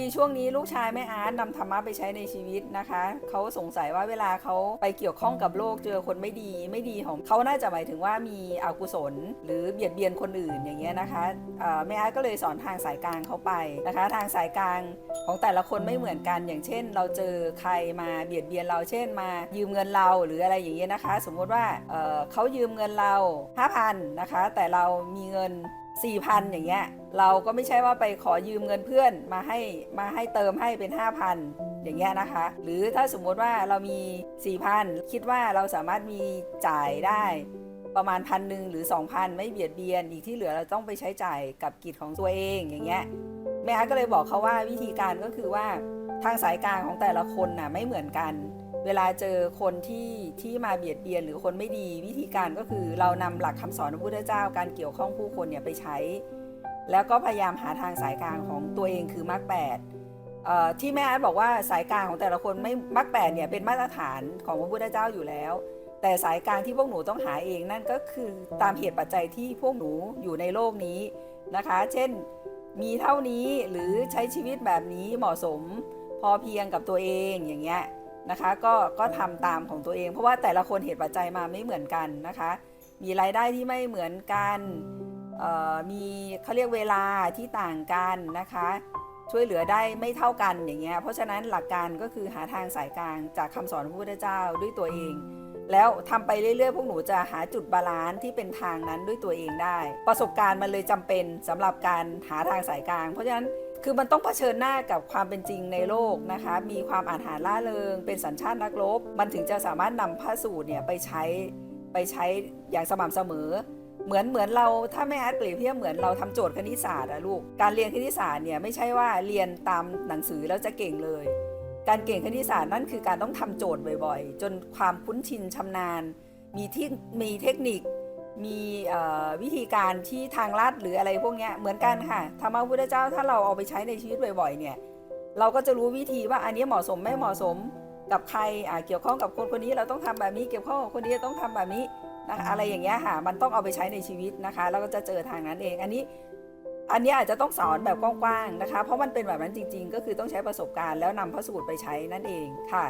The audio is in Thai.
ดีช่วงนี้ลูกชายแม่อาร์ตนำธรรมะไปใช้ในชีวิตนะคะเขาสงสัยว่าเวลาเขาไปเกี่ยวข้องกับโลกเจอคนไม่ดีไม่ดีของเขาน่าจะหมายถึงว่ามีอกุศล หรือเบียดเบียนคนอื่นอย่างเงี้ยนะคะแม่อาร์ตก็เลยสอนทางสายกลางเขาไปนะคะ ทางสายกลางของแต่ละคนไม่เหมือนกันอย่างเช่น เราเจอใครมาเบียดเบียนเราเช่นมายืมเงินเราหรืออะไรอย่างเงี้ยนะคะ สมมติว่าเอ่อเขายืมเงินเรา5,000นะคะแต่เรามีเงิน 4,000อย่างเงี้ยเราก็ไม่ใช่ว่าไปขอยืมเงินเพื่อนมาให้มาให้เติมให้เป็น 5,000 อย่างเงี้ยนะคะ หรือถ้าสมมติว่าเรามี 4,000 คิดว่าเราสามารถมีจ่ายได้ประมาณพันหนึ่งหรือ 2,000 ไม่เบียดเบียน อีกที่เหลือเราต้องไปใช้จ่ายกับกิจของตัวเองอย่างเงี้ยแม่อาก็เลยบอกเขาว่าวิธีการก็คือว่าทางสายกลางของแต่ละคนน่ะไม่เหมือนกัน เวลาเจอคนที่ที่มาเบียดเบียนหรือคนไม่ดีวิธีการก็คือเรานำหลักคำสอนพระพุทธเจ้าการเกี่ยวข้องผู้คนเนี่ยไปใช้ แล้วก็พยายามหาทางสายกลางของตัวเองคือมรรคแปดที่แม่อาร์ตบอกว่าสายกลางของแต่ละคนไม่มรรคแปดเนี่ยเป็นมาตรฐานของพระพุทธเจ้าอยู่แล้ว แต่สายกลางที่พวกหนูต้องหาเองนั่นก็คือตามเหตุปัจจัยที่พวกหนูอยู่ในโลกนี้นะคะ เช่นมีเท่านี้หรือใช้ชีวิตแบบนี้เหมาะสมพอเพียงกับตัวเองอย่างเงี้ย นะคะ ก็ก็ทำตามของตัวเอง เพราะว่าแต่ละคนเหตุปัจจัยมาไม่เหมือนกันนะคะ มีรายได้ที่ไม่เหมือนกันมีเขาเรียกเวลาที่ต่างกันนะคะ ช่วยเหลือได้ไม่เท่ากันอย่างเงี้ยเพราะฉะนั้นหลักการก็คือหาทางสายกลางจากคำสอนพระพุทธเจ้าด้วยตัวเอง แล้วทำไปเรื่อยๆ พวกหนูจะหาจุดบาลานซ์ที่เป็นทางนั้นด้วยตัวเองได้ ประสบการณ์มันเลยจำเป็นสำหรับการหาทางสายกลาง เพราะฉะนั้น คือมันต้องเผชิญหน้ากับความเป็นจริงในโลกนะคะ มีความอาหารล่าเริง เป็นสัญชาตินักรบ มันถึงจะสามารถนำพระสูตรเนี่ยไปใช้ไปใช้อย่างสม่ำเสมอ เหมือนเหมือนเราถ้าแม่แอาร์ตเปรียบเทียบเหมือนเราทำโจทย์คณิตศาสตร์อะลูก การเรียนคณิตศาสตร์เนี่ยไม่ใช่ว่าเรียนตามหนังสือแล้วจะเก่งเลย การเก่งคณิตศาสตร์นั่นคือการต้องทำโจทย์บ่อยๆ จนความคุ้นชินชำนาญ มีที่มีเทคนิค มีเอ่อวิธีการที่ทางลัดหรืออะไรพวกเนี้ยเหมือนกันค่ะธรรมะพุทธเจ้าถ้าเราเอาไปใช้ในชีวิตบ่อยๆเนี่ยเราก็จะรู้วิธีว่าอันนี้เหมาะสมไม่เหมาะสมกับใครอ่าเกี่ยวข้องกับคนคนนี้เราต้องทำแบบนี้เกี่ยวข้องกับคนนี้ต้องทำแบบนี้นะคะอะไรอย่างเงี้ยค่ะมันต้องเอาไปใช้ในชีวิตนะคะแล้วก็จะเจอทางนั้นเอง อันนี้อันนี้อาจจะต้องสอนแบบกว้างๆนะคะ เพราะมันเป็นแบบนั้นจริง ๆ ก็คือต้องใช้ประสบการณ์แล้วนำพระสูตรไปใช้นั่นเองค่ะ